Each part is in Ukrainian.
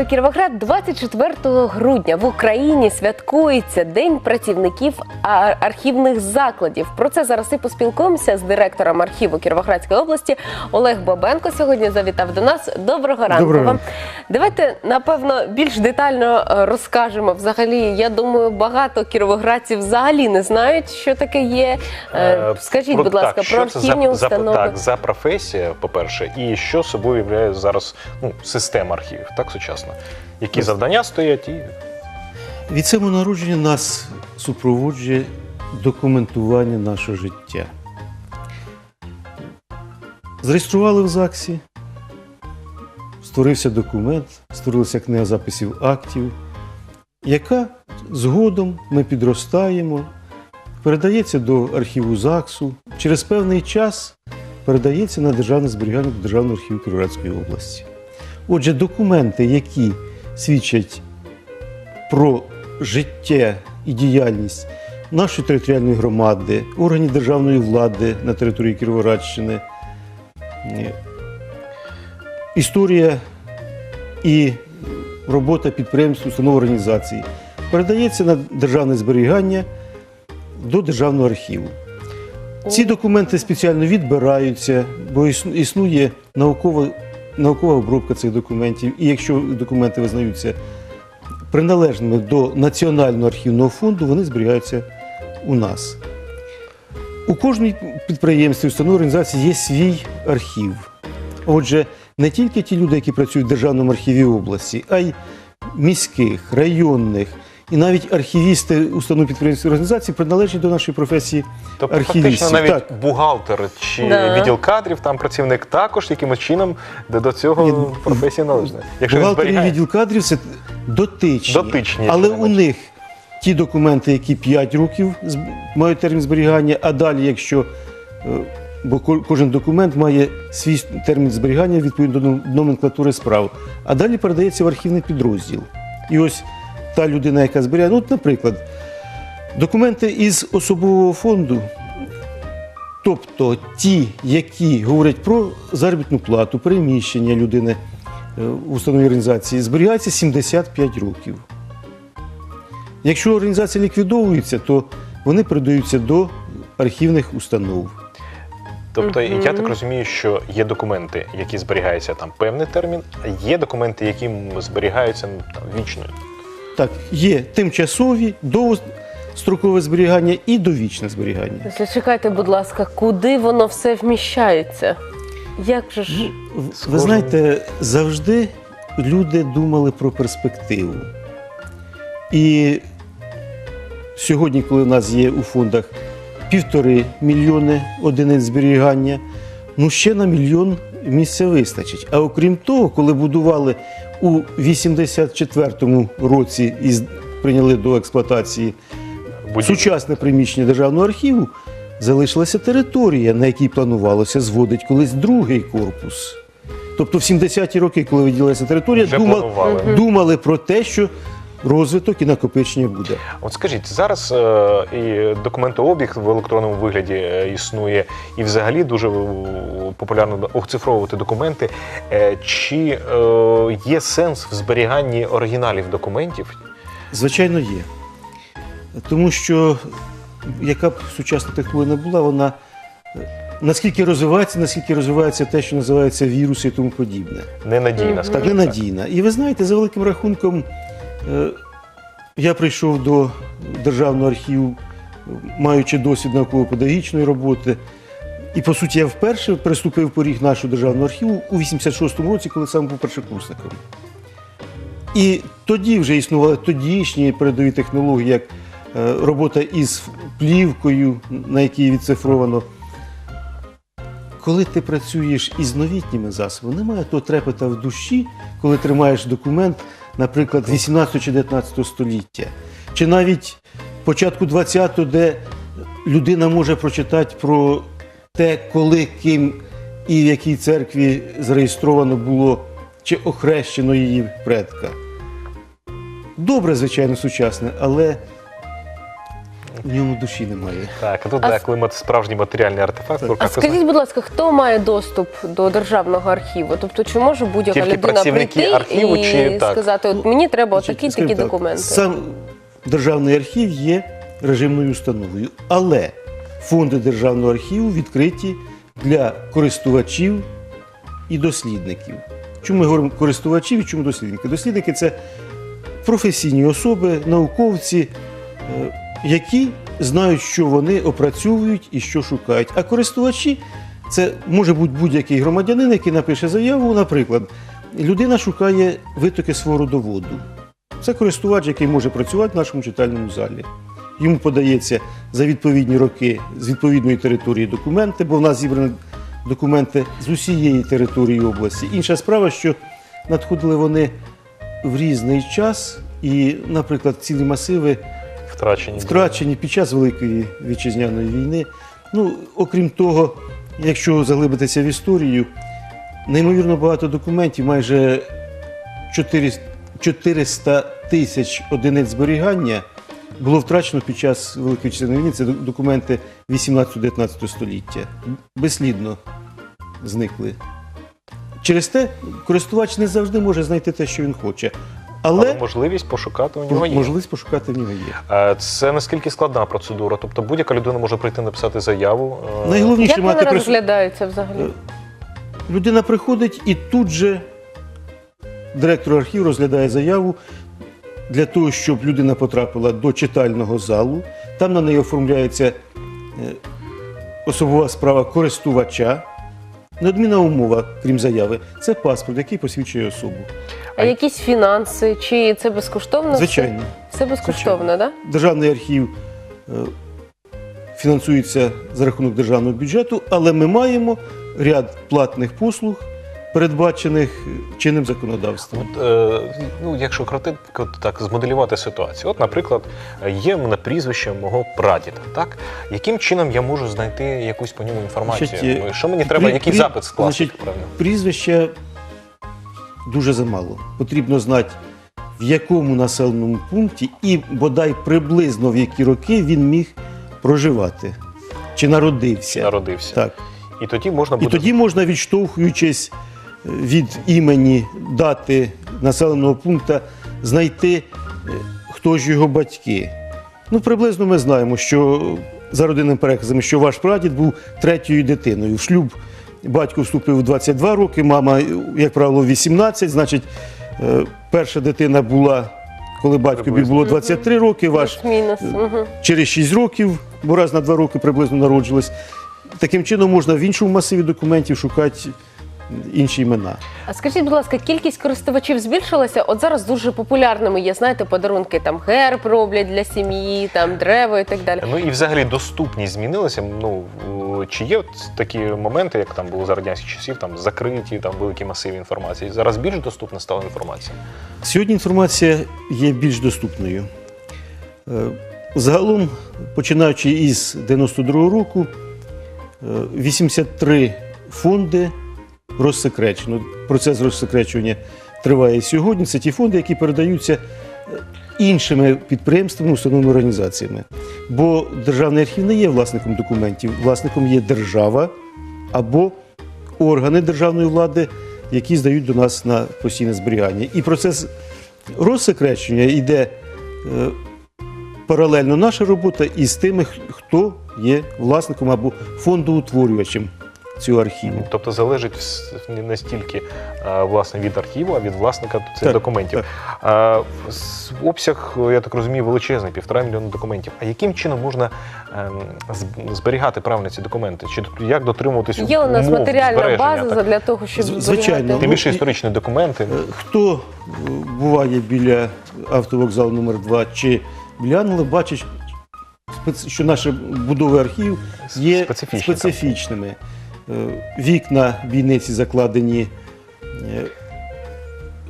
ранку Кіровоград 24 грудня в Україні святкується День працівників архівних закладів. Про це зараз і поспілкуємося з директором архіву Кіровоградської області Олег Бабенко. Сьогодні завітав до нас. Доброго ранку Доброго вам. Давайте напевно більш детально е, розкажемо. Взагалі, я думаю, багато кіровоградців взагалі не знають, що таке є. Е, Е, Скажіть, про- будь ласка, так, про архівні за, за, установи. так, за професія, по-перше, і що собою являє зараз ну, система архівів, так сучасна. Які завдання стоять і Від самого народження нас супроводжує документування нашого життя. Зареєстрували в ЗАГСі, створився документ, створилася книга записів актів, яка згодом ми підростаємо, передається до архіву ЗАГСу, через певний час передається на державне зберігання Державного архіву Кіровоградської області. Отже, документи, які свідчать про життя і діяльність нашої територіальної громади, органів державної влади на території Кіровоградщини, е, історія і робота підприємств, установ організацій передається на державне зберігання до державного архіву. Ці документи спеціально відбираються, бо існує наукова, наукова обробка цих документів. І якщо документи визнаються приналежними до Національного архівного фонду, вони зберігаються у нас. У кожній підприємстві, установі організації є свій архів. Отже, не тільки ті люди, які працюють в Державному архіві області, а й міських, районних і навіть архівісти установ підприємств і організацій приналежать до нашої професії тобто архівістів. фактично навіть Так. бухгалтер чи Да. відділ кадрів, там працівник також якимось чином до, до цього Ні, професії належить. Якщо він і відділ кадрів це дотичні. Дотичні, Але у них ті документи, які 5 років мають термін зберігання, а далі, якщо е, бо кожен документ має свій термін зберігання відповідно до номенклатури справ, а далі передається в архівний підрозділ. І ось та людина, яка зберігає, ну, от, наприклад, документи із особового фонду. Тобто ті, які говорять про заробітну плату, переміщення людини е, в установі організації, зберігається 75 років. Якщо організація ліквідовується, то вони передаються до архівних установ. Тобто, Мгм. я так розумію, що є документи, які зберігаються там певний термін, а є документи, які зберігаються ну, там, вічно. Так, є тимчасові, довгострокове зберігання і довічне зберігання. Зачекайте, будь ласка, куди воно все вміщається? Як же ж? Ви кожним- знаєте, завжди люди думали про перспективу. І сьогодні, коли в нас є у фондах півтори мільйони одиниць зберігання, ну ще на мільйон місця вистачить. А окрім того, коли будували у 84-му році і прийняли до експлуатації Будь- сучасне приміщення державного архіву, залишилася територія, на якій планувалося зводити колись другий корпус. Тобто в 70-ті роки, коли виділилася територія, Вже думали, думали про те, що розвиток і накопичення буде. От скажіть, зараз е, і документообіг в електронному вигляді е, існує, і взагалі дуже е, популярно оцифровувати документи. Е, чи е, є сенс в зберіганні оригіналів документів? Звичайно, є. Тому що яка б сучасна технологія не була, вона е, наскільки розвивається, наскільки розвивається те, що називається віруси і тому подібне. Ненадійна, скажімо Так, ненадійна. І ви знаєте, за великим рахунком, я прийшов до державного архіву, е, маючи досвід науково-педагогічної роботи. І, по суті, я вперше приступив поріг нашого державного архіву у 86-му році, коли сам був першокурсником. І тоді вже існували тодішні передові технології, як е, робота із плівкою, на якій відцифровано. Коли ти працюєш із новітніми засобами, немає того трепета в душі, коли тримаєш документ, наприклад, 18 чи 19 століття, чи навіть початку 20-го, де людина може прочитати про те, коли ким і в якій церкві зареєстровано було чи охрещено її предка. Добре, звичайно, сучасне, але в ньому душі немає. Так, а тут А да, с- коли мат- справжній матеріальний артефакт в А руках. скажіть, будь ласка, хто має доступ до державного архіву? Тобто, чи може будь-яка Тільки людина працівники прийти архіву і чи так? сказати, от мені треба Значить, такі такі скажімо так, документи? Сам державний архів є режимною установою, але фонди державного архіву відкриті для користувачів і дослідників. Чому ми говоримо користувачів і чому дослідники? Дослідники це професійні особи, науковці, е, які знають, що вони опрацьовують і що шукають. А користувачі це може бути будь-який громадянин, який напише заяву, наприклад, людина шукає витоки свого родоводу. Це користувач, який може працювати в нашому читальному залі. Йому подається за відповідні роки з відповідної території документи, бо в нас зібрані документи з усієї території області. Інша справа, що надходили вони в різний час, і, наприклад, цілі масиви Втрачені. втрачені під час Великої вітчизняної війни. Ну, окрім того, якщо заглибитися в історію, неймовірно багато документів, майже 400 400 тисяч одиниць зберігання було втрачено під час Великої вітчизняної війни. Це документи 18-19 століття. Безслідно зникли. Через те користувач не завжди може знайти те, що він хоче. Але Але можливість пошукати у нього є. можливість пошукати в нього є. Е, Це наскільки складна процедура? Тобто будь-яка людина може прийти написати заяву. е, Найголовніше Як вони мати прису- розглядаються взагалі? Е, Людина приходить і тут же директор архіву розглядає заяву для того, щоб людина потрапила до читального залу. Там на неї оформляється е, особова справа користувача. Неодмінна умова, крім заяви, це паспорт, який посвідчує особу. А якісь фінанси, чи це безкоштовно? Звичайно, Це безкоштовно, так? державний архів е, фінансується за рахунок державного бюджету, але ми маємо ряд платних послуг, передбачених чинним законодавством. От, е, ну, якщо коротко так змоделювати ситуацію, от, наприклад, є в мене прізвище мого прадіда, так? Яким чином я можу знайти якусь по ньому інформацію? Значить, е, Що мені треба, прі- який прі- запит скласти? значить, правильно? Прізвища дуже замало. Потрібно знати, в якому населеному пункті і бодай приблизно в які роки він міг проживати. Чи народився. Народився. Так. І тоді можна І тоді можна, відштовхуючись від імені дати населеного пункту, знайти, е, хто ж його батьки. Ну, приблизно ми знаємо, що за родинним переказом, що ваш прадід був третьою дитиною. В шлюб батько вступив у 22 роки, мама, як правило, 18. Значить, е, перша дитина була, коли батькові було 23 роки, ваш. Угу. через 6 років, бо раз на 2 роки приблизно народжилась. Таким чином можна в іншому масиві документів шукати інші імена. А скажіть, будь ласка, кількість користувачів збільшилася? От зараз дуже популярними є, знаєте, подарунки там герб роблять для сім'ї, там дерево і так далі. Ну і взагалі доступність змінилася. Ну чи є от такі моменти, як там було за радянських часів, там закриті, там великі масиви інформації. Зараз більш доступна стала інформація. Сьогодні інформація є більш доступною. Е, Загалом, починаючи із 92-го року, е, 83 фонди розсекречено. Процес розсекречування триває сьогодні. Це ті фонди, які передаються е, іншими підприємствами, установними організаціями. Бо державний архів не є власником документів, власником є держава або органи державної влади, які здають до нас на постійне зберігання. І процес розсекречення йде е, паралельно наша робота із тими, хто є власником або фондоутворювачем цього архіву. Тобто залежить не настільки е, власне від архіву, а від власника цих Так, документів. А, с- обсяг, я так розумію, величезний, півтора мільйона документів. А яким чином можна ем, зберігати правильно ці документи? Чи як дотримуватись Є у нас умов матеріальна база так? для того, щоб зберігати? звичайно. Тим більше Ну, історичні документи. Е, Хто е, буває біля автовокзалу номер 2 чи біля Ангела, бачить, що наші будови архів є специфічними. Е, Вікна бійниці закладені е,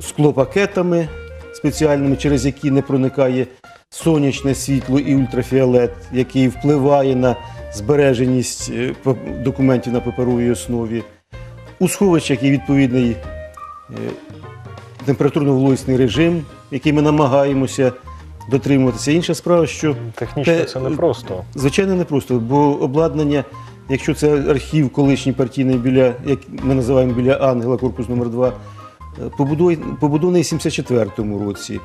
склопакетами спеціальними, через які не проникає сонячне світло і ультрафіолет, який впливає на збереженість е, документів на паперовій основі. У сховищах є відповідний температурно-вологісний режим, який ми намагаємося дотримуватися. Інша справа, що Технічно Те- це не просто. Звичайно, не просто, бо обладнання, якщо це архів колишній партійний біля, як ми називаємо біля Ангела, корпус номер 2 побудований, побудований в 74-му році.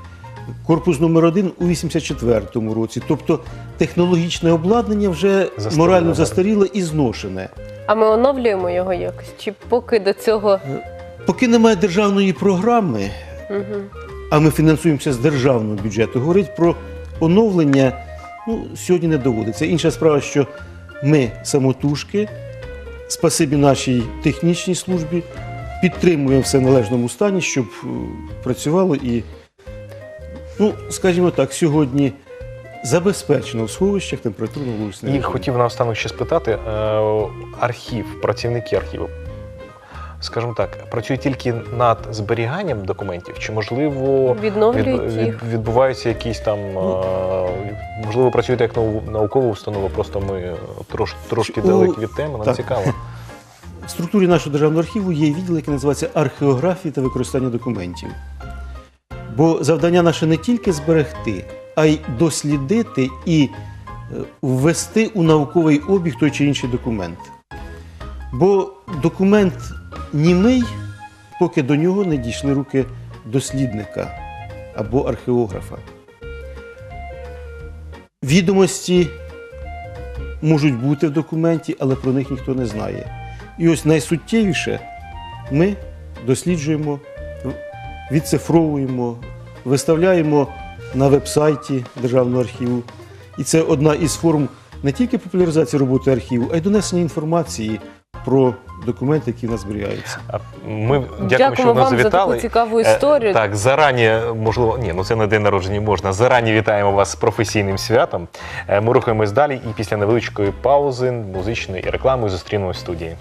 Корпус номер 1 у 84-му році. Тобто технологічне обладнання вже Застаріле, морально застаріле і зношене. А ми оновлюємо його якось? Чи поки до цього? Поки немає державної програми, Угу. а ми фінансуємося з державного бюджету, говорить про оновлення ну, сьогодні не доводиться. Інша справа, що ми самотужки, спасибі нашій технічній службі, підтримуємо все в належному стані, щоб е, працювало і, ну, скажімо так, сьогодні забезпечено в сховищах температурно-вуличний І режим. хотів наостанок ще спитати: е, архів, працівники архіву, скажімо так, працюють тільки над зберіганням документів, чи можливо від- від- відбуваються якісь там, е, можливо, працюєте як нау- наукова установа, просто ми е, трош, трошки далекі від теми, нам так. цікаво. В структурі нашого державного архіву є відділ, який називається археографії та використання документів. Бо завдання наше не тільки зберегти, а й дослідити і е, ввести у науковий обіг той чи інший документ. Бо документ німий, поки до нього не дійшли руки дослідника або археографа. Відомості можуть бути в документі, але про них ніхто не знає. І ось найсуттєвіше ми досліджуємо, відцифровуємо, виставляємо на веб-сайті Державного архіву. І це одна із форм не тільки популяризації роботи архіву, а й донесення інформації про документи, які в нас зберігаються. А Ми дякуємо, Дякуємо що нас вам за таку цікаву Е, історію. Так, зарані, можливо, ні, ну це на день народження можна. Зарані вітаємо вас з професійним святом. Е, Ми рухаємось далі і після невеличкої паузи, музичної і реклами зустрінемось в студії.